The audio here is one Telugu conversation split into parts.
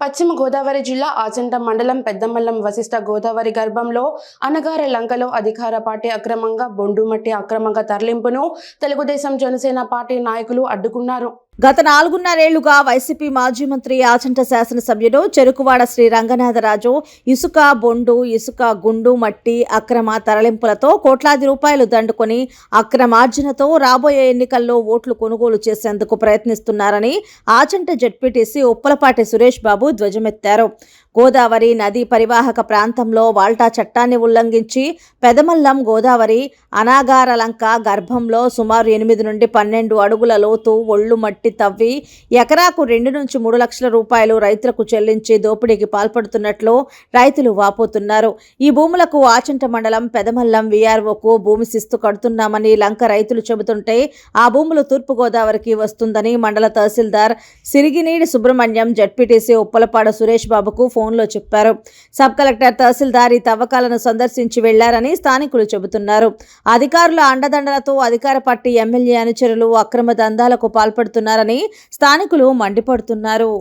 పశ్చిమ గోదావరి జిల్లా ఆచంట మండలం పెద్దమల్లం వశిష్ట గోదావరి గర్భంలో అనగార లంకలో అధికార పార్టీ అక్రమంగా బొండుమట్టి అక్రమంగా తరలింపును తెలుగుదేశం జనసేన పార్టీ నాయకులు అడ్డుకున్నారు. గత నాలుగున్నరేళ్ళుగా వైసీపీ మాజీ మంత్రి ఆచంట శాసనసభ్యుడు చెరుకువాడ శ్రీ రంగనాథరాజు ఇసుక బొండు ఇసుక గుండు మట్టి అక్రమ తరలింపులతో కోట్లాది రూపాయలు దండుకొని అక్రమార్జనతో రాబోయే ఎన్నికల్లో ఓట్లు కొనుగోలు చేసేందుకు ప్రయత్నిస్తున్నారని ఆచంట జడ్పీటీసీ ఉప్పలపాటి సురేష్ బాబు ధ్వజమెత్తారు. గోదావరి నదీ పరివాహక ప్రాంతంలో వాల్టా చట్టాన్ని ఉల్లంఘించి పెదమల్లం గోదావరి అనాగారలంక గర్భంలో సుమారు ఎనిమిది నుండి పన్నెండు అడుగుల లోతు ఒళ్ళు మట్టి తవ్వి ఎకరాకు రెండు నుంచి మూడు లక్షల రూపాయలు రైతులకు చెల్లించి దోపిడీకి పాల్పడుతున్నట్లు రైతులు వాపోతున్నారు. ఈ భూములకు ఆచంట మండలం పెదమల్లం వీఆర్ఓకు భూమి శిస్తు కడుతున్నామని లంక రైతులు చెబుతుంటే ఆ భూములు తూర్పుగోదావరికి వస్తుందని మండల తహసీల్దార్ సిరిగినీడి సుబ్రహ్మణ్యం జడ్పీటీసీ ఉప్పలపాడ సురేష్ బాబుకు ఫోన్ ఫోన్లో చెప్పారు. సబ్ కలెక్టర్ తహసీల్దారి తవ్వకాలను సందర్శించి వెళ్ళారని స్థానికులు చెబుతున్నారు. అధికారుల అండదండలతో అధికార పార్టీ ఎమ్మెల్యే అనుచరులు అక్రమ దందాలకు పాల్పడుతున్నారని స్థానికులు మండిపడుతున్నారు.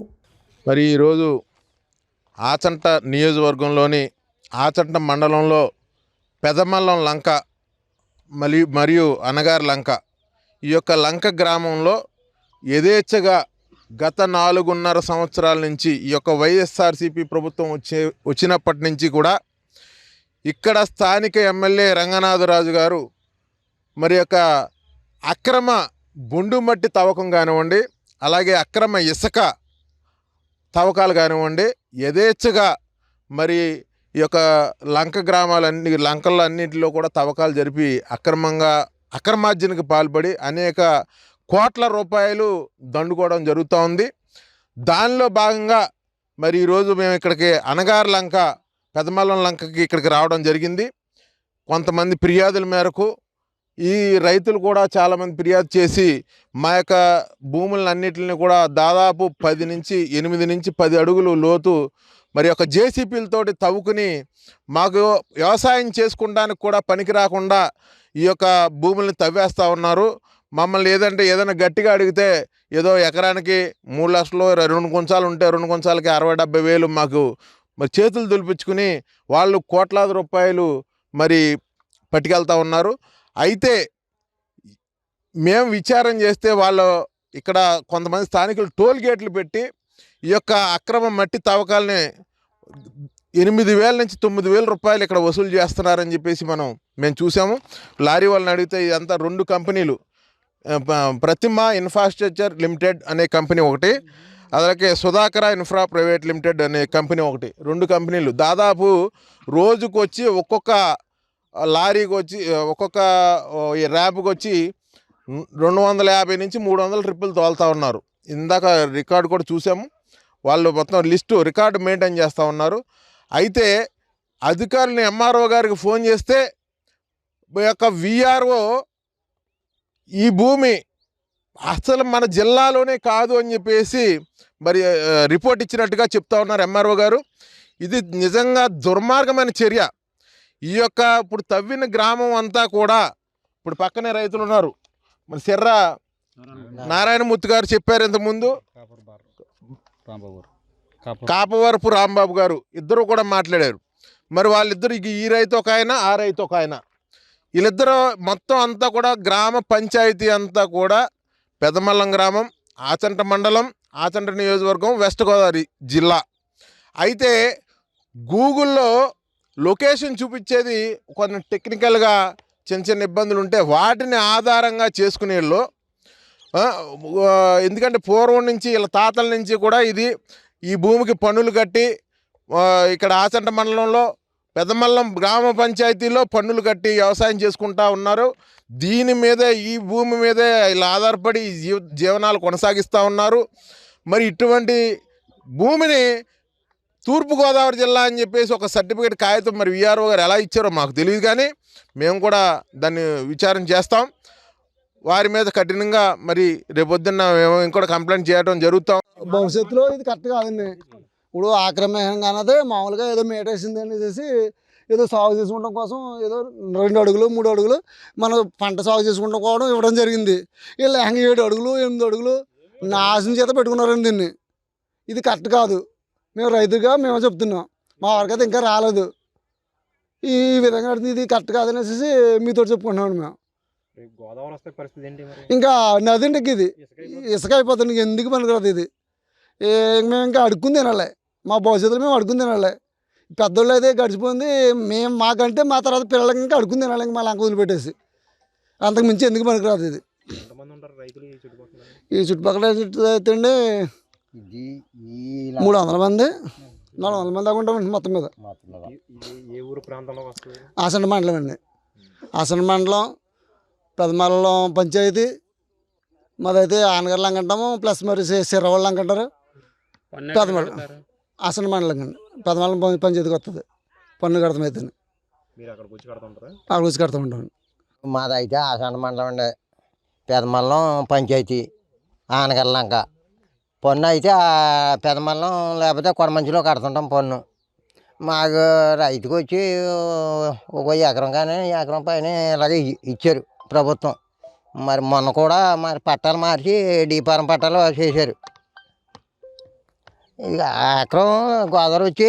మరి ఈరోజు ఆచంట నియోజకవర్గంలోని ఆచంట మండలంలో పెదమల్లం లంక మరియు మరియు అనగారి లంక ఈ యొక్క లంక గ్రామంలో యథేచ్ఛగా గత నాలుగున్నర సంవత్సరాల నుంచి ఈ యొక్క వైఎస్ఆర్సీపీ ప్రభుత్వం వచ్చే వచ్చినప్పటి నుంచి కూడా ఇక్కడ స్థానిక ఎమ్మెల్యే రంగనాథరాజు గారు మరి యొక్క అక్రమ బుండుమట్టి తవ్వకం కానివ్వండి అలాగే అక్రమ ఇసుక తవ్వకాలు కానివ్వండి యథేచ్ఛగా మరి ఈ యొక్క లంక గ్రామాలన్ని లంకల్లో అన్నింటిలో కూడా తవ్వకాలు జరిపి అక్రమంగా అక్రమార్జనకు పాల్పడి అనేక కోట్ల రూపాయలు దండుకోవడం జరుగుతూ ఉంది దానిలో భాగంగా మరి ఈరోజు మేము ఇక్కడికి అనగారు లంక పెదమల్లం లంకకి ఇక్కడికి రావడం జరిగింది. కొంతమంది ఫిర్యాదుల మేరకు ఈ రైతులు కూడా చాలామంది ఫిర్యాదు చేసి మా యొక్క భూములన్నింటిని కూడా దాదాపు పది నుంచి ఎనిమిది నుంచి పది అడుగులు లోతు మరి ఒక జేసీపీలతోటి తవ్వుకుని మాకు వ్యవసాయం చేసుకోవడానికి కూడా పనికి రాకుండా ఈ యొక్క భూముల్ని తవ్వేస్తూ ఉన్నారు. మమ్మల్ని ఏదంటే ఏదైనా గట్టిగా అడిగితే ఏదో ఎకరానికి మూడు లక్షలు రెండు కొంచాలు ఉంటే రెండు కొంచాలకి అరవై డెబ్బై వేలు మాకు మరి చేతులు దులిపించుకుని వాళ్ళు కోట్లాది రూపాయలు మరి పట్టుకెళ్తా ఉన్నారు. అయితే మేము విచారం చేస్తే వాళ్ళు ఇక్కడ కొంతమంది స్థానికులు టోల్ గేట్లు పెట్టి ఈ యొక్క అక్రమ మట్టి తవ్వకాలని ఎనిమిది వేల నుంచి తొమ్మిది వేల రూపాయలు ఇక్కడ వసూలు చేస్తున్నారని చెప్పేసి మనం మేము చూసాము. లారీ వాళ్ళని అడిగితే ఇదంతా రెండు కంపెనీలు. ప్రతిమ ఇన్ఫ్రాస్ట్రక్చర్ లిమిటెడ్ అనే కంపెనీ ఒకటి అలాగే సుధాకర ఇన్ఫ్రా ప్రైవేట్ లిమిటెడ్ అనే కంపెనీ ఒకటి రెండు కంపెనీలు. దాదాపు రోజుకు వచ్చి ఒక్కొక్క లారీకి వచ్చి ఒక్కొక్క ఈ ర్యాబ్కి వచ్చి రెండు వందల యాభై నుంచి మూడు వందల ట్రిప్పులు తోలుతూ ఉన్నారు. ఇందాక రికార్డు కూడా చూసాము. వాళ్ళు మొత్తం లిస్టు రికార్డు మెయింటైన్ చేస్తూ ఉన్నారు. అయితే అధికారులు ఎంఆర్ఓ గారికి ఫోన్ చేస్తే యొక్క విఆర్ఓ ఈ భూమి అసలు మన జిల్లాలోనే కాదు అని చెప్పేసి మరి రిపోర్ట్ ఇచ్చినట్టుగా చెప్తా ఉన్నారు ఎంఆర్ఓ గారు. ఇది నిజంగా దుర్మార్గమైన చర్య. ఈ యొక్క ఇప్పుడు తవ్విన గ్రామం అంతా కూడా ఇప్పుడు పక్కనే రైతులు ఉన్నారు. మరి సిర్ర నారాయణమూర్తి గారు చెప్పారు ఇంతకుముందు. కాపవరపు రాంబాబు గారు ఇద్దరు కూడా మాట్లాడారు. మరి వాళ్ళిద్దరు ఈ రైతు ఒక ఆయన ఆ రైతు ఒక ఆయన. వీళ్ళిద్దరూ మొత్తం అంతా కూడా గ్రామ పంచాయతీ అంతా కూడా పెదమల్లం గ్రామం ఆచంట మండలం ఆచంట నియోజకవర్గం వెస్ట్ గోదావరి జిల్లా. అయితే గూగుల్లో లొకేషన్ చూపించేది కొన్ని టెక్నికల్గా చిన్న చిన్న ఇబ్బందులు ఉంటే వాటిని ఆధారంగా చేసుకునే వాళ్ళు. ఎందుకంటే పూర్వం నుంచి వీళ్ళ తాతల నుంచి కూడా ఇది ఈ భూమికి పన్నులు కట్టి ఇక్కడ ఆచంట మండలంలో పెదమల్లం గ్రామ పంచాయతీలో పన్నులు కట్టి వ్యవసాయం చేసుకుంటా ఉన్నారు. దీని మీదే ఈ భూమి మీదే ఇలా ఆధారపడి జీవ జీవనాలు కొనసాగిస్తూ ఉన్నారు. మరి ఇటువంటి భూమిని తూర్పుగోదావరి జిల్లా అని చెప్పేసి ఒక సర్టిఫికేట్ కాగితం మరి విఆర్ఓ గారు ఎలా ఇచ్చారో మాకు తెలియదు కానీ మేము కూడా దాన్ని విచారణ చేస్తాం. వారి మీద కఠినంగా మరి రేపొద్దున్న మేము ఇంకోటి కంప్లైంట్ చేయడం జరుగుతాం. భవిష్యత్తులో ఇది కరెక్ట్ కాదండి. ఇప్పుడు ఆక్రమణంగా అన్నది మామూలుగా ఏదో మేటేసింది అనేసి ఏదో సాగు చేసుకుంటాం కోసం ఏదో రెండు అడుగులు మూడు అడుగులు మనం పంట సాగు చేసుకుంటాం కూడా ఇవ్వడం జరిగింది. వీళ్ళు ఏకంగా ఏడు అడుగులు ఎనిమిది అడుగులు నాశనం చేత పెట్టుకున్నారండి దీన్ని. ఇది కరెక్ట్ కాదు. మేము రైతుగా మేము చెప్తున్నాం. మా వరకైతే ఇంకా రాలేదు. ఈ విధంగా ఇది కరెక్ట్ కాదనేసి మీతో చెప్పుకుంటున్నాం మేము. గోదావరి వస్తే పరిస్థితి ఏంటి మరి? ఇంకా నది ఇంటికి ఇది. ఇసుక అయిపోతుంది. ఎందుకు పనికిరాదు ఇది? మేము ఇంకా అడుక్కుని తినాలి. మా భవిష్యత్తులో మేము అడుక్కుని తినాలి. పెద్దోళ్ళు అయితే గడిచిపోయింది మేము మాకంటే మా తర్వాత పిల్లలకి ఇంకా అడుక్కుని తినాలి ఇంకా మా లంక వదిలిపెట్టేసి. అంతకు మించి ఎందుకు పనికిరాదు ఇది. ఈ చుట్టుపక్కల? అయితే అండి? మూడు వందల మంది. నాలుగు వందల మంది దాకా ఉంటామండి మొత్తం మీద. ఈ- ఇది ఏ ఊరు ప్రాంతంలోకి వస్తుంది? ఆసన మండలం అండి. ఆసన మండలం పెదమల్లం పంచాయతీ మాదైతే ఆనగర్ లంక అంటాము ప్లస్ మరి సిరవాళ్ళ అంటారు. పెదమల్లం. ఆసన మండలం అండి. పెదమల్లం పం- పంచాయతీకి వస్తుంది పన్ను కడతాం అయితే మీరు అక్కడికి వచ్చి కడుతుంటారా అక్కడ వచ్చి కడతా ఉంటాం మాదైతే ఆసండ మండలం అండి. పెదమల్లం పంచాయతీ ఆనగల్లంక పన్ను అయితే పెదమల్లం లేకపోతే కొడమంచిలో కడుతుంటాం పన్ను. మాకు రైతుకు వచ్చి ఒక ఎకరం కానీ ఎకరం పైన ఇలాగే ఇచ్చారు ప్రభుత్వం. మరి మొన్న కూడా మరి పట్టాలు మార్చి డీపారం పట్టాలు చేశారు. ఇక ఎకరం గోదావరి వచ్చి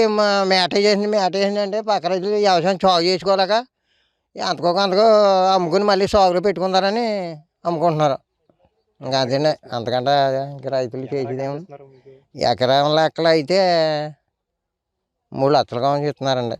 మేట చేసింది మేట చేసింది అంటే పక్క రైతులు వ్యవసాయం చాగు చేసుకోలేక ఎంతకో కొంతకో అమ్ముకుని మళ్ళీ సాగులో పెట్టుకుంటారని అమ్ముకుంటున్నారు. ఇంకా అదేనే అంతకంటే ఇంక రైతులు చేసేది ఏముంది ఇస్తున్నారు మీకు? ఎకరం లెక్కలు అయితే మూడు లక్షలు కావాలి చెప్తున్నారండి.